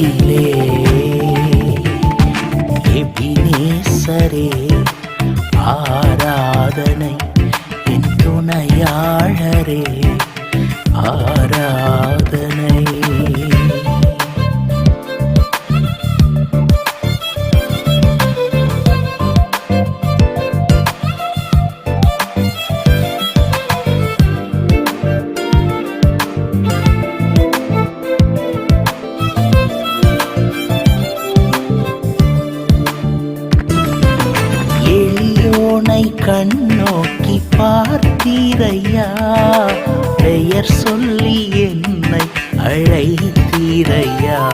உலகத்திலே எபினேசரே ஆராதனை என் துணையாளரே. ஆ யோனை கண்ணோக்கி பார்த்தீரையா? பெயர் சொல்லி என்னை அழைத்தீரையா?